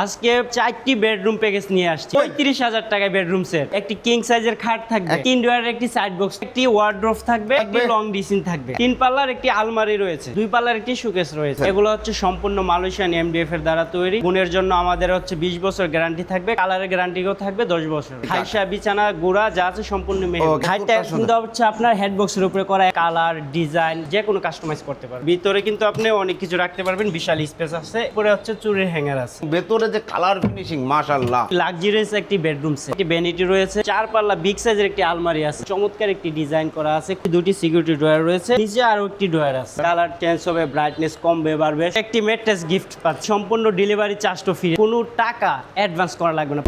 আজকে চারটি bedroom package নিয়ে আসছি। পঁয়ত্রিশ হাজার টাকায় বেডরুম সেট একটি কিং সাইজের খাট থাকবে। তিন ডোয়ারের একটি সাইড বক্স একটি ওয়ার্ড্রোফ থাকবে একটি লং ডিসিন থাকবে। তিন পাল্লার একটি আলমারি রয়েছে দুই পাল্লার একটি সুকেস রয়েছে। এগুলো হচ্ছে সম্পূর্ণ মালয়েশিয়ান এমডিএফ এর দ্বারা তৈরি। গুণের জন্য আমাদের হচ্ছে বিশ বছর গ্যারান্টি থাকবে। কালারের গ্যারান্টিও থাকবে দশ বছর খাইসা বিছানা গুড়া যা আছে সম্পূর্ণ Okay, খাটটা সুন্দর। কিন্তু হচ্ছে আপনার হেড বক্সের উপরে করা কালার ডিজাইন যে কোনো কাস্টমাইজ করতে পারবেন। ভিতরে কিন্তু আপনি অনেক কিছু রাখতে পারবেন বিশাল স্পেস আছে। উপরে হচ্ছে চুরির হ্যাঙ্গার আছে। ভেতরে যে কালার ফিনিশিং মাশাআল্লাহ। লাক্সারিয়াস একটি বেডরুম সেট একটি ভ্যানিটি রয়েছে চার পাল্লা বিগ সাইজের একটি আলমারি আছে, চমৎকার একটি ডিজাইন করা আছে দুটি সিকিউরিটি ড্রয়ার রয়েছে, নিচে আরও একটি ড্রয়ার আছে। কালার চেঞ্জ হবে ব্রাইটনেস কমবে, বাড়বে। একটি মেট্রেস গিফট পাচ্ছে, সম্পূর্ণ ডেলিভারি চার্জ চার্জটা ফ্রি কোনো টাকা অ্যাডভান্স করা লাগবে না।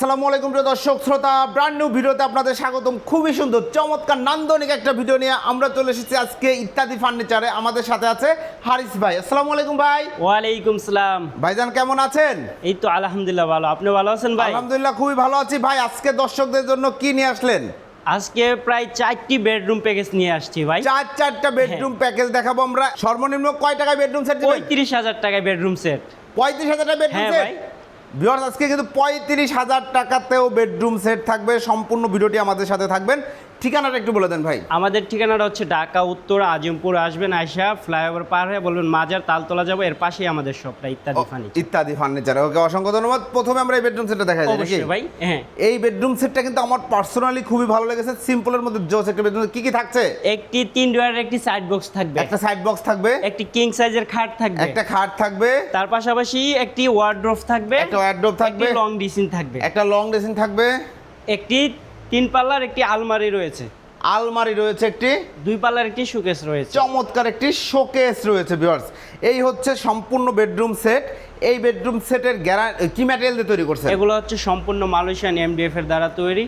আসসালামু আলাইকুম প্রিয় দর্শক শ্রোতা ব্র্যান্ড নিউ ভিডিওতে আপনাদের স্বাগতম। খুবই সুন্দর চমৎকার নান্দনিক একটা ভিডিও নিয়ে আমরা চলে এসেছি আজকে ইত্যাদি ফার্নিচারে আমাদের সাথে আছে হারিস ভাই। আসসালামু আলাইকুম ভাই। ওয়ালাইকুম সালাম। ভাইজান কেমন আছেন? এই তো আলহামদুলিল্লাহ ভালো। আপনি ভালো আছেন ভাই? আলহামদুলিল্লাহ খুবই ভালো আছি ভাই। আজকে দর্শকদের জন্য কি নিয়ে আসলেন? আজকে প্রায় চারটি বেডরুম প্যাকেজ নিয়ে আসছি ভাই। চার চারটা বেডরুম প্যাকেজ দেখাবো আমরা। সর্বনিম্ন কয় টাকায় বেডরুম সেট পঁয়ত্রিশ হাজার টাকায় বেডরুম সেট পঁয়ত্রিশ হাজার টাকা বেডরুম সেট ভিউয়ার্স আজকে কিন্তু পঁয়ত্রিশ হাজার টাকাতেও বেডরুম সেট থাকবে। সম্পূর্ণ ভিডিওটি আমাদের সাথে থাকবেন। ঠিকানাটা একটু বলে দেন ভাই। আমাদের ঠিকানাটা হচ্ছে ঢাকা উত্তর আজিমপুর আসবেন আয়সা ফ্লাইওভার পার হয়ে বলবেন মাজার তালতলা যাব এর পাশেই আমাদের শপটা ইত্যাদি ফার্নিচার ইত্যাদি ফার্নিচার ওকে অসংখ্য ধন্যবাদ। প্রথমে আমরা এই বেডরুম সেটটা দেখা যায় নাকি? ভাই হ্যাঁ। এই বেডরুম সেটটা কিন্তু আমার পার্সোনালি খুবই ভালো লেগেছে। সিম্পলের মধ্যে জোস একটা বেডরুম কি কি থাকছে? একটি তিন ডোয়ারের একটি সাইড বক্স থাকবে। একটা সাইড বক্স থাকবে। একটি কিং সাইজের খাট থাকবে। একটা খাট থাকবে। তার পাশাপাশি একটি ওয়ার্ড্রোফ থাকবে। একটা ওয়ার্ড্রোব একটি থাকবে। লং ডিসিন থাকবে। একটা লং ড্রেসিং থাকবে। একটি তিন পাল্লার একটি আলমারি রয়েছে। আলমারি রয়েছে একটি দুই পাল্লার একটি শোকেস রয়েছে। চমৎকার একটি শোকেস রয়েছে ভিউয়ার্স এই হচ্ছে সম্পূর্ণ বেডরুম সেট এই বেডরুম সেটের গ্যারান্টি কি ম্যাটেরিয়াল দিয়ে তৈরি করছে এগুলো হচ্ছে সম্পূর্ণ মালয়েশিয়ান এমডিএফ এর দ্বারা তৈরি।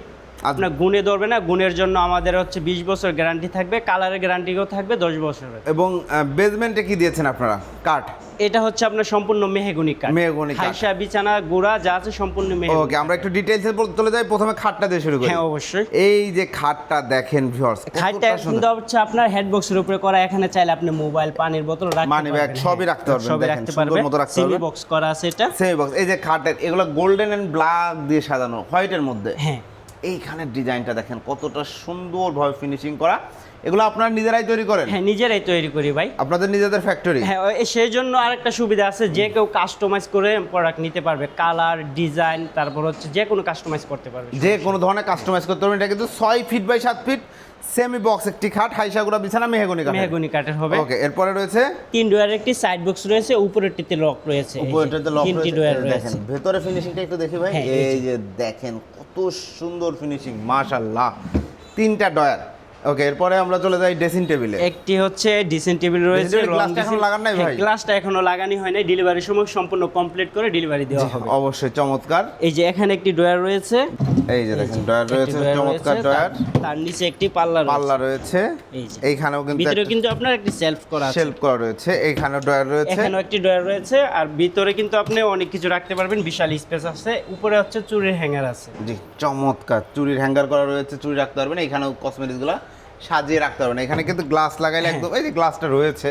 আপনার গুণে ধরবে না গুণের জন্য আমাদের হচ্ছে বিশ বছর গ্যারান্টি থাকবে কালারের গ্যারান্টিও থাকবে দশ বছরের। এবং বেসমেন্টে কি দিয়েছেন আপনারা? কাঠ? এটা হচ্ছে আপনার সম্পূর্ণ মেহেগুনি কাঠ। মেহগনি। হাইসা বিছানা গুড়া যা আছে সম্পূর্ণ মেহেগুনি ওকে আমরা একটু ডিটেলসে চলে যাই প্রথমে খাটটা দিয়ে শুরু করি। হ্যাঁ অবশ্যই। এই যে খাটটা দেখেন ভিউয়ার্স খাটটা কিন্তু হচ্ছে আপনার হেড বক্সের উপরে করা এখানে চাইলে আপনি মোবাইল পানির বোতল রাখতে Money bag পারবেন, সবই হ্যাঁ। রাখতে পারবেন, সবই রাখতে সুন্দর পারবেন মতো রাখতে সিমি পারবেন। বক্স করা আছে এটা। সেমি বক্স এই যে খাটের এগুলো গোল্ডেন এন্ড ব্ল্যাক দিয়ে সাজানো হোয়াইটের মধ্যে। হ্যাঁ। এইখানের ডিজাইনটা দেখেন কতটা সুন্দরভাবে ফিনিশিং করা। এগুলো আপনারা নিজেরাই তৈরি করেন? হ্যাঁ নিজেরাই তৈরি করি ভাই। আপনাদের নিজেদের ফ্যাক্টরি হ্যাঁ সেই জন্য আরেকটা সুবিধা আছে যে কেউ কাস্টমাইজ করে প্রোডাক্ট নিতে পারবে। কালার ডিজাইন তারপর হচ্ছে যে কোনো কাস্টমাইজ করতে পারবে যে কোনো ধরনের কাস্টমাইজ করতে পারবে এটা কিন্তু ছয় ফিট বাই সাত ফিট সেমি বক্স একটি খাট হাইসাগুড়া বিছানা মেহগনি কাঠ মেহগুনি কাঠের হবে। ওকে এরপরে রয়েছে? তিন ডোয়ারের একটি সাইড বক্স রয়েছে উপরেরটিতে লক রয়েছে। উপরেটাতে লক তিনটি রয়েছে। ডোয়ার রয়েছে। দেখেন ভেতরে ফিনিশিংটা একটু দেখি ভাই। হ্যাঁ, এই এই যে। দেখেন কত সুন্দর ফিনিশিং মাশাআল্লাহ। তিনটা ডয়ার। ওকে এরপরে আমরা চলে যাই ড্রেসিং টেবিলে একটি হচ্ছে ডিসেন্ট টেবিল রয়েছে glassটা এখনও লাগান নাই ভাই? গ্লাসটা এখনও লাগানি হয় নাই ডেলিভারির সময় সম্পূর্ণ কমপ্লিট করে ডেলিভারি দেওয়া হবে। অবশ্যই চমৎকার। এই যে এখানে একটি ডয়ার রয়েছে। এই যে দেখেন ডয়ার রয়েছে চমৎকার রয়েছে, ডয়ার তার- নিচে একটি পাল্লা পাল্লা রয়েছে। রয়েছে এই যে। এইখানেও কিন্তু ভিতরে কিন্তু আপনার একটি সেলফ করা আছে। শেলফ করা রয়েছে এইখানেও ডয়ার রয়েছে। এখানেও একটি ডয়ার রয়েছে আর ভিতরে কিন্তু আপনি অনেক কিছু রাখতে পারবেন বিশাল স্পেস আছে। উপরে হচ্ছে চুরির হ্যাঙ্গার আছে। জি চমৎকার। চুরির হ্যাঙ্গার করা রয়েছে চুরি রাখতে পারবেন এখানেও কসমেটিক্সগুলো সাজিয়ে রাখতে পারবেন এখানে কিন্তু গ্লাস লাগাইলে একদম এই যে গ্লাসটা রয়েছে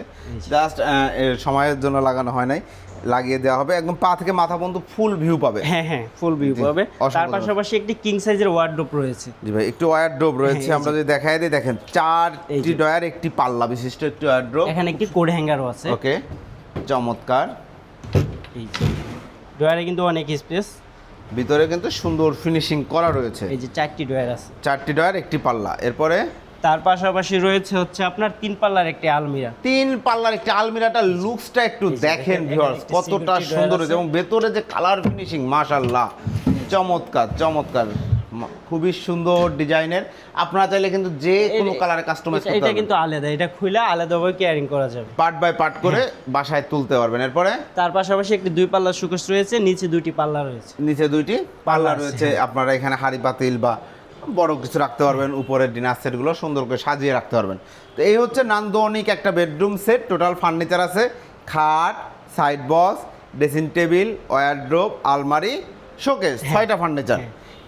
জাস্ট সময়ের জন্য লাগানো হয় নাই লাগিয়ে দেওয়া হবে। একদম পা থেকে মাথা পর্যন্ত ফুল ভিউ পাবে। হ্যাঁ হ্যাঁ ফুল ভিউ পাবে। তার পাশাপাশি একটি কিং সাইজের ওয়ার্ডরোব রয়েছে। জি ভাই একটু ওয়ার ড্রোপ রয়েছে। হ্যাঁ, এই আমরা। যদি দেখাই দিই দেখেন চারটি। ডয়ার একটি পাল্লা বিশিষ্ট একটি ওয়ার ড্রোপ এখানে একটি কোড হ্যাঙ্গারও আছে। ওকে চমৎকার। এই যে ডয়ারে কিন্তু অনেক স্পেস ভিতরে কিন্তু সুন্দর ফিনিশিং করা রয়েছে। এই যে চারটি ডয়ার আছে। চারটি ডয়ার একটি পাল্লা। এরপরে তার পাশাপাশি রয়েছে হচ্ছে আপনার তিন পাল্লার একটি আলমিরা। তিন পাল্লার একটি আলমিরাটা লুকসটা একটু দেখেন ভিউয়ার্স কতটা সুন্দর এবং ভেতরে যে কালার ফিনিশিং মাশাআল্লাহ চমৎকার চমৎকার খুবই সুন্দর ডিজাইনের। আপনারা চাইলে কিন্তু যে কোনো কালারে কাস্টমাইজ করতে এটা কিন্তু আলাদা এটা খুলে আলাদাভাবে কেয়ারিং করা যাবে। পার্ট বাই পার্ট করে বাসায় তুলতে পারবেন। এরপরে? তার পাশাপাশি একটি দুই পাল্লার সুকেশ রয়েছে নিচে দুইটি পাল্লা রয়েছে। নিচে দুইটি পাল্লা পাল্লা রয়েছে। আপনারা এখানে হাড়ি পাতিল বা বড় কিছু রাখতে পারবেন উপরে ডিনার সেটগুলো সুন্দর করে সাজিয়ে রাখতে পারবেন। তো এই হচ্ছে নান্দনিক একটা বেডরুম সেট টোটাল ফার্নিচার আছে। খাট side box dressing table wardrobe আলমারি শোকেস ছয়টা ফার্নিচার।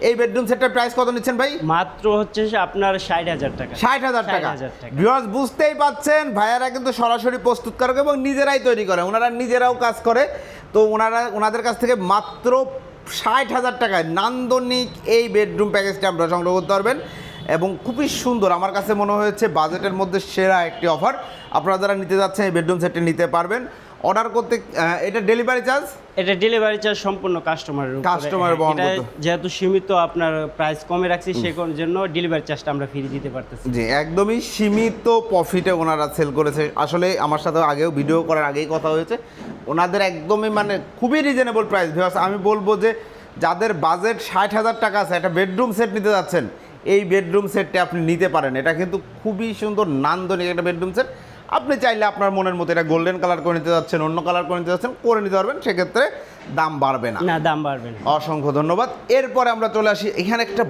এই বেডরুম সেটটার প্রাইস কত নিচ্ছেন ভাই? মাত্র হচ্ছে আপনার ষাট হাজার টাকা। ষাট হাজার টাকা। 60,000 টাকা। ভিউয়ার্স বুঝতেই পাচ্ছেন ভাইয়ারা কিন্তু সরাসরি প্রস্তুতকারক এবং নিজেরাই তৈরি করে। ওনারা নিজেরাও কাজ করে। তো ওনারা ওনাদের কাছ থেকে মাত্র ষাট হাজার টাকায় নান্দনিক এই বেডরুম প্যাকেজটা আপনারা সংগ্রহ করতে পারবেন এবং খুবই সুন্দর, আমার কাছে মনে হয়েছে বাজেটের মধ্যে সেরা একটি অফার। আপনারা যারা নিতে যাচ্ছেন এই বেডরুম সেটটি নিতে পারবেন। অর্ডার করতে এটা ডেলিভারি চার্জ এটা ডেলিভারি চার্জ সম্পূর্ণ কাস্টমারের উপরে। হ্যাঁ, বহন করতে। যেহেতু সীমিত আপনার প্রাইস কমে রাখছি সে কোন- জন্য ডেলিভারি চার্জটা আমরা ফ্রি দিতে পারতেছি। জি একদমই সীমিত প্রফিটে ওনারা সেল করেছে। আসলে আমার সাথে আগেও ভিডিও করার আগেই কথা হয়েছে। ওনাদের একদমই মানে খুবই রিজনেবল প্রাইস ভিউয়ার্স আমি বলব যে যাদের বাজেট ষাট হাজার টাকা আছে একটা বেডরুম সেট নিতে যাচ্ছেন এই বেডরুম সেটটা আপনি নিতে পারেন। এটা কিন্তু খুবই সুন্দর নান্দনিক একটা বেডরুম সেট আপনি চাইলে আপনার মনের মতো এটা গোল্ডেন কালার করে নিতে যাচ্ছেন অন্য কালার করে নিতে যাচ্ছেন করে নিতে পারবেন সেক্ষেত্রে দাম বাড়বে না। না দাম বাড়বে না। অসংখ্য ধন্যবাদ। এরপরে আমরা চলে আসি এখানে একটা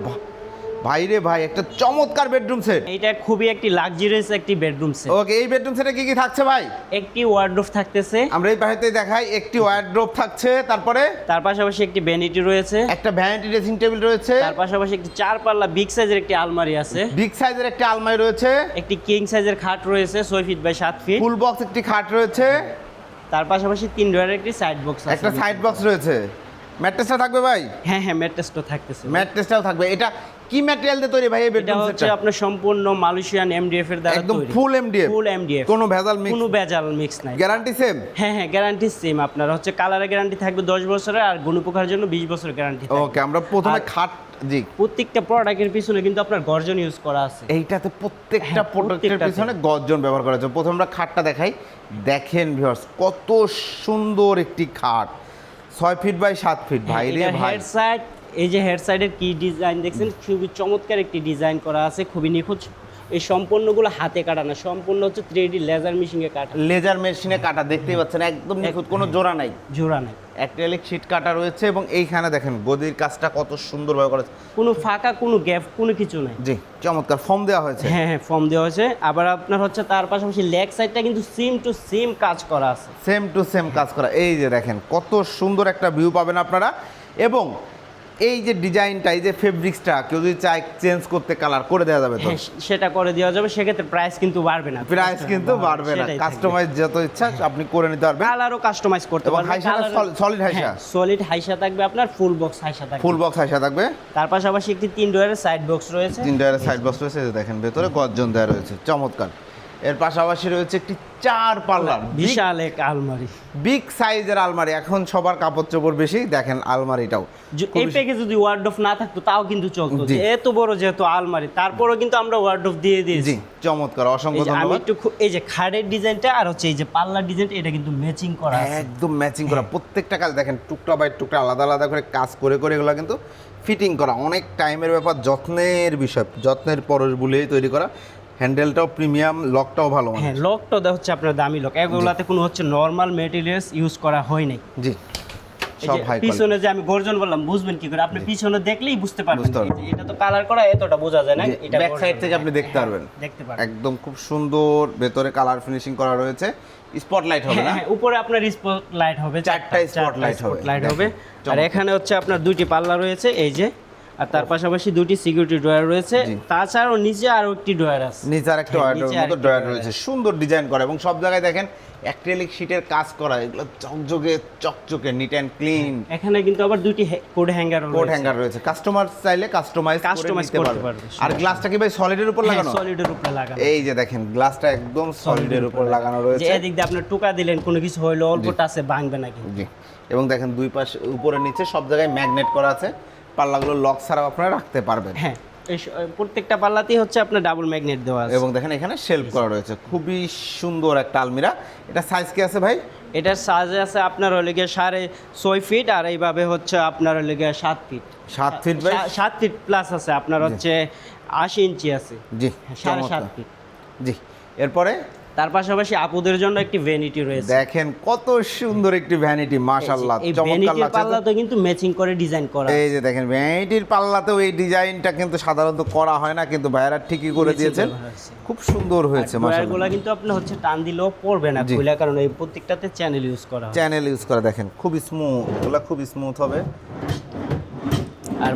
ভাইরে ভাই একটা চমৎকার বেডরুম সেট এইটা খুবই একটি লাক্সারিয়াস একটি বেডরুম সেট ওকে এই বেডরুম সেটে কি কি থাকছে ভাই? একটি ওয়ার্ডরোব থাকতেছে। আমরা এই বাড়িতে দেখাই একটি ওয়ারড্রোপ থাকছে তারপরে? তার পাশাপাশি একটি ভ্যানিটি রয়েছে। একটা ভ্যানিটি ড্রেসিং টেবিল রয়েছে। তার পাশাপাশি একটি চার পাল্লা বিগ সাইজের একটি আলমারি আছে। বিগ সাইজের একটা আলমারি রয়েছে। একটি কিং সাইজের খাট রয়েছে ছয় ফিট বাই সাত ফিট ফুল বক্স একটি খাট রয়েছে। তার পাশাপাশি তিন ডোয়ারের একটি সাইড বক্স আছে একটা সাইড বক্স রয়েছে। ম্যাট্রেসটা থাকবে ভাই? হ্যাঁ হ্যাঁ ম্যাট্রেসটা থাকতেছে। ম্যাট্রেসটাও থাকবে। এটা কি ম্যাটেরিয়াল দিয়ে তৈরি ভাই এই এটা হচ্ছে আপনার সম্পূর্ণ মালয়েশিয়ান এমডিএফ এর দ্বারা একদম ফুল এমডিএফ ফুল এমডিএফ কোনো ভেজাল মিক্স কোনো ভেজাল মিক্স নাই। গ্যারান্টি সেম হ্যাঁ হ্যাঁ গ্যারান্টি সেম আপনার। হচ্ছে কালারের গ্যারান্টি থাকবে দশ বছরের আর গুণপোকার জন্য বিশ বছরের গ্যারান্টি থাকবে। ওকে আমরা প্রথমে খাট জি। প্রত্যেকটা প্রোডাক্টের পিছনে কিন্তু আপনার গর্জন ইউজ করা আছে। এইটাতে প্রত্যেকটা হ্যাঁ, প্রোডাক্টের পিছনে গর্জন ব্যবহার করা হয়েছে প্রথম আমরা খাটটা দেখাই। দেখেন ভিউয়ার্স কত সুন্দর একটি খাট। ছয় ফিট বাই সাত ফিট ভাই রে ভাই। সাইড এই যে হেড সাইডের কি ডিজাইন দেখছেন? খুবই চমৎকার একটি ডিজাইন করা আছে খুবই নিখুঁত। এই সম্পূর্ণগুলো হাতে কাটা না সম্পূর্ণ হচ্ছে থ্রি ডি লেজার মেশিনে কাটা। লেজার মেশিনে কাটা দেখতেই পাচ্ছেন একদম নিখুঁত কোনো জোড়া নাই। জোড়া নাই। অ্যাক্রিলিক শীট কাটা রয়েছে এবং এইখানে দেখেন গদির কাজটা কত সুন্দরভাবে করেছে। কোনো ফাঁকা কোনো গ্যাপ কোনো কিছু নাই। জি চমৎকার ফর্ম দেওয়া হয়েছে। হ্যাঁ হ্যাঁ ফর্ম দেওয়া হয়েছে। আবার আপনার হচ্ছে তার পাশাপাশি লেগ সাইডটা কিন্তু সেম টু সেম কাজ করা আছে। সেম টু সেম কাজ করা। এই যে দেখেন কত সুন্দর একটা ভিউ পাবেন আপনারা। এবং এই যে ডিজাইনটা এই যে ফেব্রিক্সটা কেউ যদি চাই চেঞ্জ করতে কালার করে দেওয়া যাবে তো? হ্যাঁ সেটা করে দেওয়া যাবে সেক্ষেত্রে প্রাইস কিন্তু বাড়বে না। প্রাইস কিন্তু বাড়বে না। কাস্টমাইজ যত ইচ্ছা আপনি করে নিতে পারবেন। কালারও কাস্টমাইজ করতে পারবেন হাইসাটা solid হাইসা? সলিড হাইসা থাকবে আপনার ফুল বক্স হাইসা থাকবে। ফুল বক্স হাইসা থাকবে। তার পাশাপাশি একটি তিন ডোয়ারের সাইড বক্স রয়েছে। তিন টায়ারের সাইড বক্স রয়েছে দেখেন ভেতরে গর্জন দেওয়া রয়েছে। চমৎকার। এর পাশাপাশি রয়েছে একটি চার পাল্লার বিশাল এক আলমারি। বিগ সাইজের আলমারি। এখন সবার কাপড় চোপড় বেশি দেখেন আলমারিটাও। এই প্যাকে যদি ওয়ার্ডরোব না থাকতো তাও কিন্তু চলতো এত বড় যেহেতু আলমারি তারপরেও কিন্তু আমরা ওয়ার্ডরোব দিয়ে দিয়েছি। চমৎকার অসংখ্য ধন্যবাদ। একটু এই যে খাড়ের ডিজাইনটা আর হচ্ছে এই যে পাল্লার ডিজাইনটা এটা কিন্তু ম্যাচিং করা একদম ম্যাচিং করা। প্রত্যেকটা কাজ দেখেন টুকটা বাই টুকটা আলাদা আলাদা করে কাজ করে করে এগুলো কিন্তু ফিটিং করা। অনেক টাইমের ব্যাপার যত্নের বিষয় যত্নের পরশ বুলিয়েই তৈরি করা। হ্যান্ডেলটাও প্রিমিয়াম লকটাও ভালো। হ্যাঁ লকটা দেওয়া হচ্ছে আপনার দামি লক। এগুলাতে কোনো হচ্ছে নর্মাল মেটেরিয়ালস ইউজ করা হয় নাই। জি। সব হাই পিছনে যে আমি গর্জন বললাম বুঝবেন কি করে? আপনি পিছনে দেখলেই বুঝতে পারবেন। এটা তো কালার করা এতটা বোঝা যায় না এটা ব্যাক সাইড থেকে আপনি দেখতে পারবেন। দেখতে পারবেন। একদম খুব সুন্দর ভেতরে কালার ফিনিশিং করা রয়েছে। স্পটলাইট হবে হ্যাঁ না? হ্যাঁ, উপরে আপনার স্পট লাইট হবে। চারটা spotlight হবে। লাইট হবে। আর এখানে হচ্ছে আপনার দুইটি পাল্লা রয়েছে এই যে আর তার পাশাপাশি দুটি সিকিউরিটি ড্রয়ার রয়েছে। তাছাড়াও নিচে আরও একটি ড্রয়ার আছে। নিচে আর একটা হ্যাঁ, মতো ড্রয়ার রয়েছে। সুন্দর ডিজাইন করা এবং সব জায়গায় দেখেন অ্যাক্রিলিক শীটের কাজ করা এগুলো চকচকে চকচকে নিট অ্যান্ড ক্লিন এখানে কিন্তু আবার দুইটি কোড হ্যাঙ্গার কোট হ্যাঙ্গার রয়েছে। কাস্টমার চাইলে কাস্টমাইজ নিতে করতে পারবে। আর গ্লাসটা কি ভাই সলিডের উপর লাগানো? সলিডের উপর লাগানো। এই যে দেখেন গ্লাসটা একদম সলিডের উপর। লাগানো যে রয়েছে এদিক দিয়ে আপনি টুকা দিলেন কোনো কিছু হইল অল্প টাচে ভাঙবে না কিন্তু। জি। এবং দেখেন দুই পাশে উপরে নিচে সব জায়গায় ম্যাগনেট করা আছে। পাল্লাগুলো লক ছাড়াও আপনারা রাখতে পারবেন। হ্যাঁ এই প্রত্যেকটা পাল্লাতেই হচ্ছে আপনার ডাবল ম্যাগনেট দেওয়া আছে। এবং দেখেন এখানে শেলফ করা রয়েছে। খুবই সুন্দর একটা আলমিরা। এটা সাইজ কি আছে ভাই? এটার সাইজে আছে আপনার হলে গিয়ে সাড়ে ছয় ফিট আর এইভাবে হচ্ছে আপনার হলে গিয়ে সাত ফিট সাত ফিট সাত ফিট প্লাস আছে আপনার হচ্ছে আশি ইঞ্চি আছে। জি সাড়ে সাত। ফিট জি এরপরে তার পাশাপাশি আপুদের জন্য একটি ভ্যানিটি রয়েছে। দেখেন কত সুন্দর একটি ভ্যানিটি মাশাআল্লাহ এই ভ্যানিটির পাল্লাতে কিন্তু ম্যাচিং করে ডিজাইন করা এই যে দেখেন ভ্যানিটির পাল্লাতেও এই ডিজাইনটা কিন্তু সাধারণত করা হয় না কিন্তু ভাইয়ারা ঠিকই করে দিয়েছেন। খুব সুন্দর হয়েছে মাশাআল্লাহ। কিন্তু আপনি হচ্ছে টান দিলেও পড়বে না। খুলে কারণ এই প্রত্যেকটাতে চ্যানেল ইউজ করা হয়। চ্যানেল ইউজ করে দেখেন খুব স্মুথ এগুলো খুব স্মুথ হবে। আর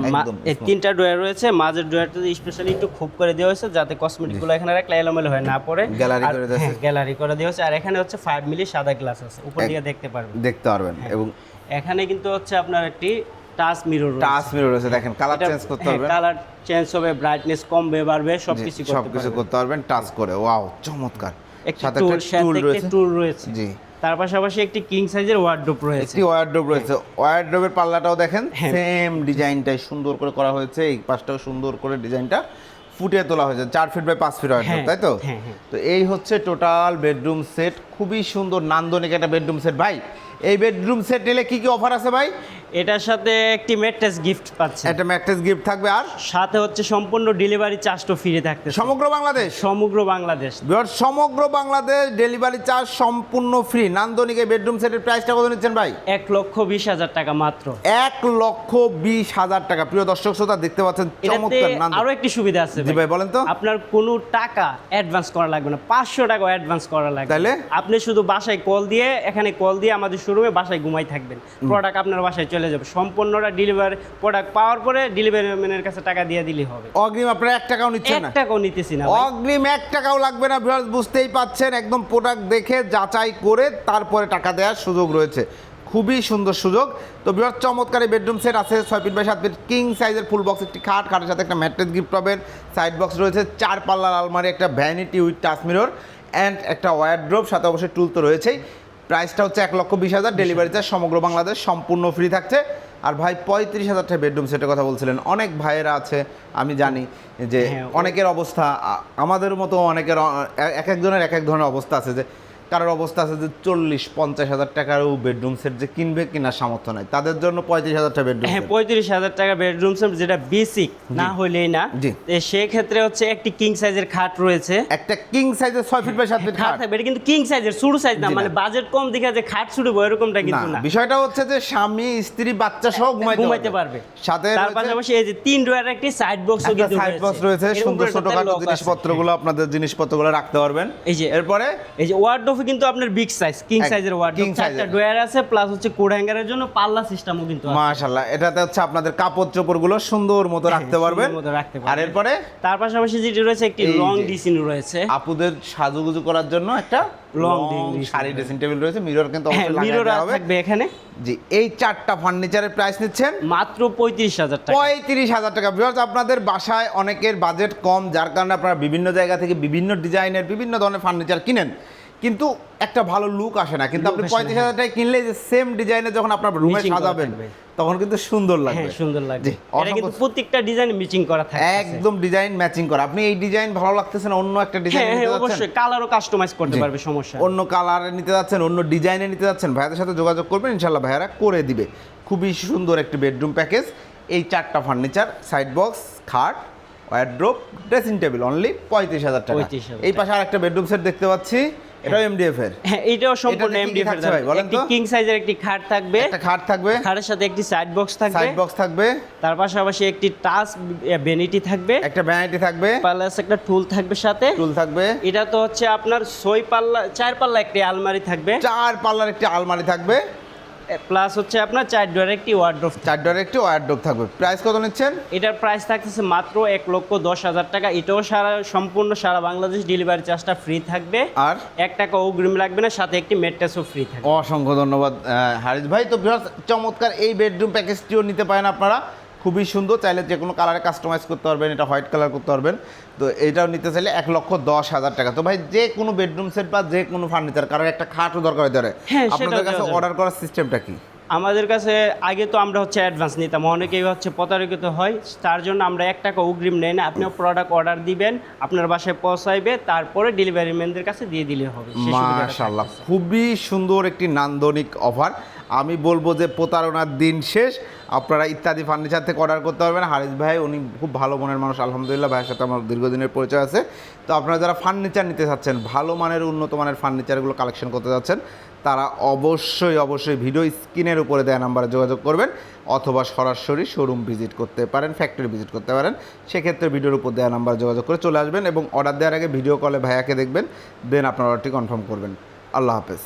এই তিনটা ড্রয়ার রয়েছে মাঝের ড্রয়ারটা স্পেশালি একটু খুব করে দেওয়া হয়েছে যাতে কসমেটিকগুলো এখানে রাখলে এলোমেলো হয় না পড়ে Gallery করে দেওয়া আছে। গ্যালারি করে দেওয়া হয়েছে। আর এখানে হচ্ছে ফাইভ মিলি সাদা গ্লাস আছে উপর দিকে দেখতে পারবেন। দেখতে পারবেন হ্যাঁ। এবং এখানে কিন্তু হচ্ছে আপনার একটি টাচ মিরর টাচ মিরর রয়েছে দেখেন কালার চেঞ্জ করতে পারবেন কালার চেঞ্জ হবে ব্রাইটনেস কমবে বাড়বে সবকিছু সব করতে পারবেন করতে পারবেন টাচ করে। ওয়াও চমৎকার। একটা টুল রয়েছে। টুল রয়েছে। জি। তার পাশাপাশি একটি কিং সাইজের ওয়ার্ডরোব রয়েছে। একটি ওয়ার্ড্রোপ রয়েছে। ওয়ার্ড্রোপের পাল্লাটাও দেখেন হ্যাঁ। সেম ডিজাইনটাই সুন্দর করে করা হয়েছে। এই পাশটাও সুন্দর করে ডিজাইনটা ফুটিয়ে তোলা হয়েছে। চার ফিট বাই পাঁচ ফিট ওয়ারড্রোব হ্যাঁ, তাই তো? হ্যাঁ, হ্যাঁ। তো এই হচ্ছে টোটাল বেডরুম সেট খুবই সুন্দর নান্দনিক একটা বেডরুম সেট ভাই এই বেডরুম সেট নিলে কি কি অফার আছে ভাই? এটার সাথে একটি ম্যাট্রেস গিফট পাচ্ছে একটা ম্যাট্রেস গিফট থাকবে আর? সাথে হচ্ছে সম্পূর্ণ ডেলিভারি চার্জটা ফ্রি থাকতে সমগ্র বাংলাদেশ? সমগ্র বাংলাদেশ। সমগ্র বাংলাদেশ ডেলিভারি চার্জ সম্পূর্ণ ফ্রি। নান্দনিক এই বেডরুম সেটের প্রাইসটা কত নিচ্ছেন ভাই? এক লক্ষ বিশ হাজার টাকা মাত্র। এক লক্ষ বিশ হাজার টাকা। প্রিয় দর্শক শ্রোতা দেখতে পাচ্ছেন চমৎকার আরও একটি সুবিধা আছে জি ভাই। বলেন তো। আপনার কোনো টাকা অ্যাডভান্স করা লাগবে না। পাঁচশো টাকা অ্যাডভান্স করা লাগবে। তাইলে? আপনি শুধু বাসায় কল দিয়ে এখানে কল দিয়ে আমাদের শোরুমে বাসায় ঘুমাই থাকবেন। প্রোডাক্ট আপনার বাসায় চলে যাবে। সম্পূর্ণটা ডেলিভারি প্রোডাক্ট পাওয়ার পরে ডেলিভারি ম্যানের কাছে টাকা দিয়ে দিলেই হবে। অগ্রিম আপনারা এক টাকাও নিচ্ছেন না। এক টাকাও নিতেছি না অগ্রিম এক টাকাও লাগবে না ভিউয়ার্স বুঝতেই পাচ্ছেন একদম প্রোডাক্ট দেখে যাচাই করে তারপরে টাকা দেওয়ার সুযোগ রয়েছে। খুবই সুন্দর সুযোগ। তো বিরাট চমৎকার এই বেডরুম সেট আছে ছয় ফিট বাই সাত ফিট কিং সাইজের ফুল বক্স একটি খাট খাটের সাথে একটা ম্যাট্রেস গিফট পাবেন। সাইড বক্স রয়েছে চার পাল্লার আলমারি একটা vanity with touch mirror and একটা ওয়ারড্রোপ সাথে অবশ্যই টুল তো রয়েছেই। প্রাইসটা হচ্ছে এক লক্ষ বিশ হাজার। ডেলিভারি চার্জ সমগ্র বাংলাদেশ সম্পূর্ণ ফ্রি থাকছে। আর ভাই পঁয়ত্রিশ হাজার টাকা বেডরুম সেটের কথা বলছিলেন। অনেক ভাইয়েরা আছে আমি জানি যে হ্যাঁ, অনেকের অবস্থা আমাদের মতো অনেকের এক একজনের এক এক ধরনের অবস্থা আছে যে কারোর অবস্থা আছে যে চল্লিশ পঞ্চাশ হাজার টাকারও বেডরুম সেট যে কিনবে কিনা সামর্থ্য নাই। তাদের জন্য পঁয়ত্রিশ হাজার টাকা বেডরুম হ্যাঁ পঁয়ত্রিশ হাজার টাকা বেডরুম সেট যেটা বেসিক না হলেই না। সেক্ষেত্রে হচ্ছে একটি কিং সাইজের খাট রয়েছে। একটা কিং সাইজের ছয় ফিট বাই সাত ফিট খাট থাকবে এটা কিন্তু কিং সাইজের ছোট সাইজ না মানে বাজেট কম দেখে যে খাট ছুটবো এরকমটা কিন্তু না বিষয়টা হচ্ছে যে স্বামী স্ত্রী বাচ্চা সহ ঘুমাইতে ঘুমাইতে পারবে। সাথে তার পাশাপাশি এই যে তিন ডোয়ার একটি সাইড বক্সও একটা কিন্তু সাইড বক্স রয়েছে। সুন্দর ছোটখাটো। জিনিসপত্রগুলো আপনাদের জিনিসপত্রগুলো রাখতে পারবেন। এই যে- এরপরে এই যে ওয়ার্ডরোবে কিন্তু আপনার বিগ সাইজ কিং সাইজের ওয়ার্ডরোব চারটা size-এর। আছে প্লাস হচ্ছে কোড হ্যাঙ্গারের জন্য পাল্লা সিস্টেমও কিন্তু আছে। মাশাল্লাহ এটাতে হচ্ছে আপনাদের কাপড় চোপড়গুলো সুন্দর মতো রাখতে হ্যাঁ, পারবেন মতো রাখতে আর এরপরে? তার পাশাপাশি যেটি রয়েছে একটি লং ডিসিন রয়েছে। আপুদের সাজুগুজু করার জন্য একটা লং শাড়ি ড্রেসিং টেবিল রয়েছে। মিরর কিন্তু হ্যাঁ অবশ্যই দেওয়া হবে। থাকবে এখানে। জি এই চারটা ফার্নিচারের প্রাইস নিচ্ছেন। মাত্র পঁয়ত্রিশ হাজার টাকা। পঁয়ত্রিশ হাজার টাকা। বিকজ আপনাদের বাসায় অনেকের বাজেট কম যার কারণে আপনারা বিভিন্ন জায়গা থেকে বিভিন্ন ডিজাইনের বিভিন্ন ধরনের ফার্নিচার কিনেন। কিন্তু একটা ভালো লুক আসে না। কিন্তু আপনি পঁয়ত্রিশ হাজার টাকা কিনলে যে সেম ডিজাইনের যখন আপনার রুমে সাজাবেন তখন কিন্তু সুন্দর লাগবে। হ্যাঁ সুন্দর লাগবে। এটা কিন্তু প্রত্যেকটা ডিজাইন ম্যাচিং করা থাকে একদম ডিজাইন ম্যাচিং করা। আপনি এই ডিজাইন ভালো লাগতেছে না অন্য একটা ডিজাইন হ্যাঁ নিতে হ্যাঁ অবশ্যই কালারও কাস্টমাইজ করতে পারবে সমস্যা অন্য কালারে নিতে যাচ্ছেন অন্য ডিজাইনে নিতে যাচ্ছেন ভাইয়াদের সাথে যোগাযোগ করবেন ইনশাল্লাহ ভাইয়ারা করে দিবে। খুবই সুন্দর একটি বেডরুম প্যাকেজ এই চারটা ফার্নিচার সাইড বক্স খাট ওয়ারড্রোপ ড্রেসিং টেবিল অনলি পঁয়ত্রিশ হাজার টাকা। এই পাশে আর একটা বেডরুম সেট দেখতে পাচ্ছি। এটাও এমডিএফ এর। হ্যাঁ এটাও সম্পূর্ণ এমডিএফ এর থাকবে একটি? কিং সাইজের একটি খাট থাকবে। একটা খাট থাকবে। খাটের সাথে একটি সাইড বক্স থাকবে। সাইড বক্স থাকবে। তার পাশাপাশি একটি টাচ বেনিটি থাকবে। একটা ভ্যানিটি থাকবে। প্লাস একটা টুল থাকবে সাথে। টুল থাকবে। এটা তো হচ্ছে আপনার ছয় পাল্লা চার পাল্লা একটি আলমারি থাকবে। চার পাল্লার একটি আলমারি থাকবে। প্লাস হচ্ছে আপনার চার ডোয়ার একটি ওয়ার্ড্রোপ চার ডোর একটি ওয়ার্ড্রোপ থাকবে। প্রাইস কত নিচ্ছেন? এটার প্রাইস থাকতেছে মাত্র এক লক্ষ দশ হাজার টাকা। এটাও সারা সম্পূর্ণ সারা বাংলাদেশ ডেলিভারি চার্জটা ফ্রি থাকবে। আর? এক টাকা অগ্রিম লাগবে না সাথে একটি মেট্রেসও ফ্রি থাকবে। অসংখ্য ধন্যবাদ হারিস ভাই। তো চমৎকার এই বেডরুম প্যাকেজটিও নিতে পারেন আপনারা। খুবই সুন্দর চাইলে যে কোনো কালারে কাস্টমাইজ করতে পারবেন এটা হোয়াইট কালার করতে পারবেন। তো এটাও নিতে চাইলে এক লক্ষ দশ হাজার টাকা। তো ভাই যে কোনো বেডরুম সেট বা যে কোনো ফার্নিচার কারোর একটা খাটও দরকার হতে পারে হ্যাঁ, আপনাদের কাছে অর্ডার করার সিস্টেমটা কি? আমাদের কাছে আগে তো আমরা হচ্ছে অ্যাডভান্স নিতাম অনেকেই হচ্ছে প্রতারিত হয়। তার জন্য আমরা এক টাকা অগ্রিম নেই না আপনিও প্রোডাক্ট অর্ডার দিবেন আপনার বাসায় পৌঁছাইবে তারপরে ডেলিভারি ম্যানদের কাছে দিয়ে দিলে হবে। মাশাল্লাহ খুবই সুন্দর একটি নান্দনিক অফার আমি বলব যে প্রতারণার দিন শেষ। আপনারা ইত্যাদি ফার্নিচার থেকে অর্ডার করতে পারবেন। হারিস ভাই, উনি খুব ভালো মনের মানুষ, আলহামদুলিল্লাহ। ভাইয়ের সাথে আমার দীর্ঘদিনের পরিচয় আছে। তো আপনারা যারা ফার্নিচার নিতে চাচ্ছেন, ভালো মানের উন্নত মানের ফার্নিচারগুলো কালেকশন করতে চাচ্ছেন, তারা অবশ্যই অবশ্যই ভিডিও স্ক্রিনের উপরে দেওয়া নাম্বারে যোগাযোগ করবেন অথবা সরাসরি শোরুম ভিজিট করতে পারেন ফ্যাক্টরি ভিজিট করতে পারেন। সেক্ষেত্রে ভিডিওর উপর দেওয়া নাম্বার যোগাযোগ করে চলে আসবেন এবং অর্ডার দেওয়ার আগে ভিডিও কলে ভাইয়াকে দেখবেন দেন আপনার অর্ডারটি কনফার্ম করবেন। আল্লাহ হাফেজ।